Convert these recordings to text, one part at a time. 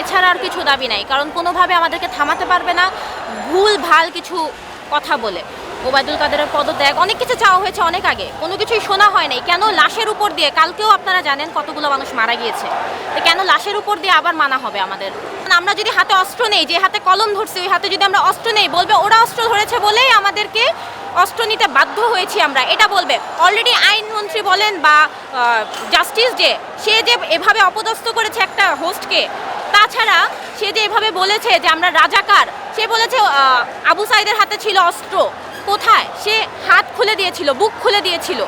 এছাড়া আর কিছু দাবি নাই, কারণ কোনোভাবে আমাদেরকে থামাতে পারবে না। ভুল, ভালো কিছু কথা বলে। ওবায়দুল কাদেরের পদত্যাগ, অনেক কিছু চাওয়া হয়েছে অনেক আগে, কোনো কিছুই শোনা হয় নাই। কেন লাশের উপর দিয়ে, কালকেও আপনারা জানেন কতগুলো মানুষ মারা গিয়েছে। তো কেন লাশের উপর দিয়ে আবার মানা হবে আমাদের? আমরা যদি হাতে অস্ত্র নেই, যে হাতে কলম ধরছি, ওই হাতে যদি আমরা অস্ত্র নেই, বলবে ওরা অস্ত্র ধরেছে বলেই আমাদেরকে অস্ত্র নিতে বাধ্য হয়েছি আমরা। এটা বলবে। অলরেডি আইনমন্ত্রী বলেন বা জাস্টিস যে, সে যে এভাবে অপদস্থ করেছে একটা হোস্টকে তাছাড়া সে যে এভাবে বলেছে যে আমরা রাজাকার সে বলেছে আবু সাইদের হাতে ছিল অস্ত্র। কোথায়? সে হাত খুলে দিয়েছিল বুক খুলে দিয়েছিল।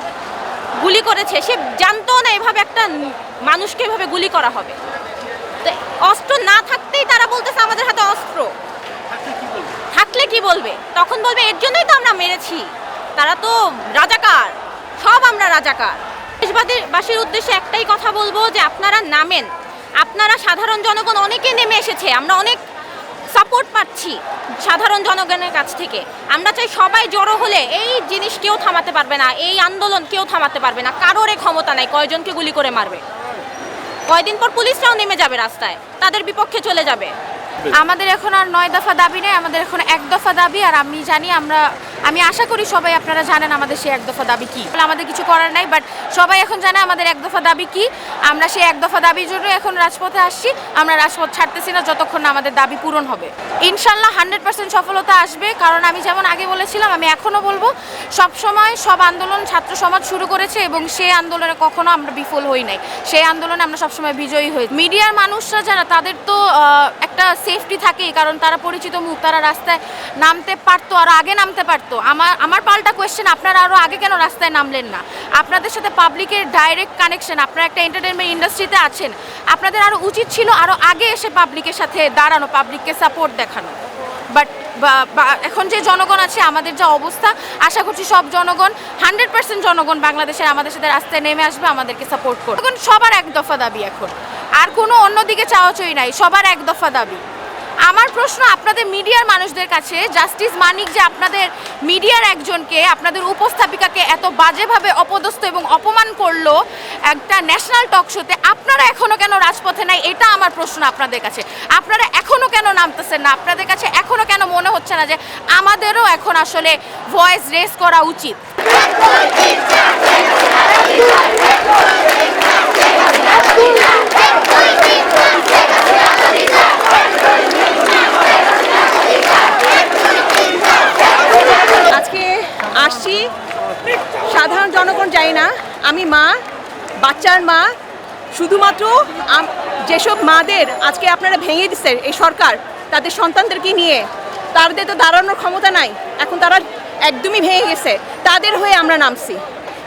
গুলি করেছে। সে জানতো না এভাবে একটা মানুষকে এভাবে গুলি করা হবে। তো অস্ত্র না থাকতেই তারা বলতেছে আমাদের হাতে অস্ত্র। থাকলে কি বলবে? তখন বলবে এর জন্যই তো আমরা মেরেছি। তারা তো রাজাকার। সব আমরা রাজাকার। দেশবাসীর উদ্দেশ্যে একটাই কথা বলব যে আপনারা নামেন। আপনারা সাধারণ জনগণ অনেকে নেমে এসেছে, আমরা অনেক সাপোর্ট পাচ্ছি সাধারণ জনগণের কাছ থেকে। আমরা চাই সবাই জড়ো হলে এই জিনিস কেউ থামাতে পারবে না, এই আন্দোলন কেউ থামাতে পারবে না, কারোর ক্ষমতা নাই, কয়জনকে গুলি করে মারবে। কয়দিন পর পুলিশরাও নেমে যাবে রাস্তায়, তাদের বিপক্ষে চলে যাবে। আমাদের এখন আর নয় দফা দাবি নেই, আমাদের এখন এক দফা দাবি, আর আমি জানি আমরা আমি আশা করি সবাই আপনারা জানেন আমাদের সেই এক দফা দাবি কি। আমাদের কিছু করার নাই বাট সবাই এখন জানে আমাদের এক দফা দাবি কি। আমরা সেই এক দফা দাবির জন্য এখন রাজপথে আসছি, আমরা রাজপথ ছাড়তেছি না যতক্ষণ না আমাদের দাবি পূরণ হবে। ইনশাল্লাহ হান্ড্রেড পার্সেন্ট সফলতা আসবে, কারণ আমি যেমন আগে বলেছিলাম, আমি এখনও বলব সব সময় সব আন্দোলন ছাত্র সমাজ শুরু করেছে এবং সেই আন্দোলনে কখনো আমরা বিফল হই নাই। সেই আন্দোলনে আমরা সবসময় বিজয়ী হই। মিডিয়ার মানুষরা যারা, তাদের তো একটা সেফটি থাকেই, কারণ তারা পরিচিত মুখ, তারা রাস্তায় নামতে পারতো, আর আগে নামতে পারতো। আমার আমার পাল্টা কোয়েশ্চেন আপনারা আরও আগে কেন রাস্তায় নামলেন না? আপনাদের সাথে পাবলিকের ডাইরেক্ট কানেকশন আপনারা একটা এন্টারটেনমেন্ট ইন্ডাস্ট্রিতে আছেন, আপনাদের আরও উচিত ছিল আরও আগে এসে পাবলিকের সাথে দাঁড়ানো পাবলিককে সাপোর্ট দেখানো। বাট এখন যে জনগণ আছে, আমাদের যা অবস্থা, আশা করছি সব জনগণ হান্ড্রেড পার্সেন্ট জনগণ বাংলাদেশের আমাদের সাথে রাস্তায় নেমে আসবে, আমাদেরকে সাপোর্ট করবে। এখন সবার এক দফা দাবি এখন। আর কোনো অন্যদিকে চাওয়াচই নাই, সবার এক দফা দাবি। আমার প্রশ্ন আপনাদের মিডিয়ার মানুষদের কাছে, জাস্টিস মানিক যে আপনাদের মিডিয়ার একজনকে, আপনাদের উপস্থাপিকাকে এত বাজেভাবে অপদস্থ এবং অপমান করল একটা ন্যাশনাল টক শোতে আপনারা এখনও কেন রাজপথে নাই? এটা আমার প্রশ্ন আপনাদের কাছে। আপনারা এখনও কেন নামতেছেন না? আপনাদের কাছে এখনও কেন মনে হচ্ছে না যে আমাদেরও এখন আসলে ভয়েস রেস করা উচিত? আসছি। সাধারণ জনগণ যাই না, আমি মা, বাচ্চার মা, শুধুমাত্র যেসব মাদের আজকে আপনারা ভেঙে দিচ্ছে এই সরকার, তাদের সন্তানদেরকে নিয়ে, তাদের তো দাঁড়ানোর ক্ষমতা নাই, এখন তারা একদমই ভেঙে গেছে, তাদের হয়ে আমরা নামছি।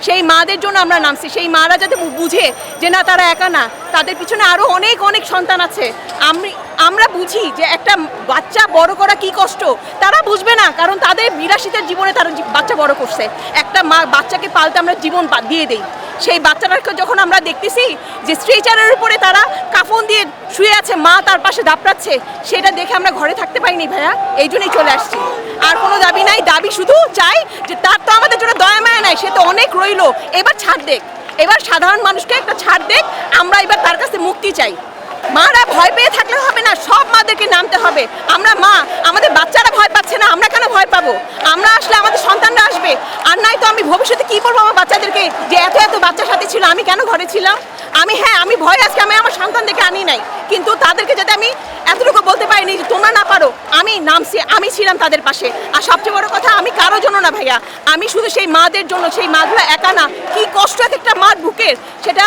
সেই মাদের জন্য আমরা নামছি। সেই মারা যাতে বুঝে যে না, তারা একা না, তাদের পিছনে আরও অনেক অনেক সন্তান আছে। আমি আমরা বুঝি যে একটা বাচ্চা বড় করা কি কষ্ট? তারা বুঝবে না, কারণ তাদের বিরাশিতার জীবনে তারা বাচ্চা বড় করছে। একটা মা বাচ্চাকে পালতে আমরা জীবন দিয়ে দেই। সেই বাচ্চাটাকে যখন আমরা দেখতেছি যে স্ট্রেচারের উপরে তারা কাফন দিয়ে শুয়ে আছে, মা তার পাশে দাপড়াচ্ছে, সেটা দেখে আমরা ঘরে থাকতে পারিনি ভাইয়া এই জন্যই চলে আসছি। আর কোনো দাবি নাই, দাবি শুধু চাই যে তার তো আমাদের জন্য দয়া মায়া নাই সে তো অনেক রইল। এবার ছাড় দেখ। এবার সাধারণ মানুষকে একটা ছাড় দেখ। আমরা এবার তার কাছে মুক্তি চাই। মারা ভয় পেয়ে থাকলে হবে না। সব মাদেরকে নামতে হবে। আমরা মা, আমাদের বাচ্চারা ভয় পাচ্ছে না আমরা কেন ভয় পাবো। আমরা আসলে আমাদের সন্তানরা আসবে। আর নাই তো আমি ভবিষ্যতে কি করব আমার বাচ্চাদেরকে? যে এত এত বাচ্চার সাথে ছিল, আমি কেন ঘরে ছিলাম? আমি হ্যাঁ আমি ভয় আজকে আমি আমার সন্তানদেরকে আনি নাই। কিন্তু তাদেরকে যাতে আমি এতটুকু বলতে পারিনি যে তোমরা না পারো, আমি নামছি, আমি ছিলাম তাদের পাশে। আর সবচেয়ে বড় কথা, আমি কারোর জন্য না ভাইয়া। আমি শুধু সেই মাদের জন্য, সেই মাগুলো একা না, কি কষ্ট এক একটা মার বুকের। সেটা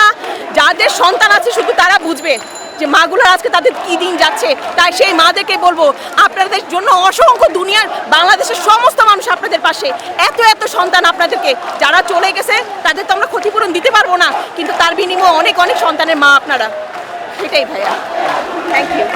যাদের সন্তান আছে, শুধু তারা বুঝবে। যে মাগুলো আজকে তাদের কি দিন যাচ্ছে, তাই সেই মাদেরকে বলব, আপনাদের জন্য অসংখ্য দুনিয়ার, বাংলাদেশের সমস্ত মানুষ আপনাদের পাশে। এত এত সন্তান আপনাদেরকে, যারা চলে গেছে, তাদের তো আমরা ক্ষতিপূরণ দিতে পারব না, কিন্তু তার বিনিময়ে অনেক অনেক সন্তানের মা আপনারা। সেটাই ভাইয়া। Thank you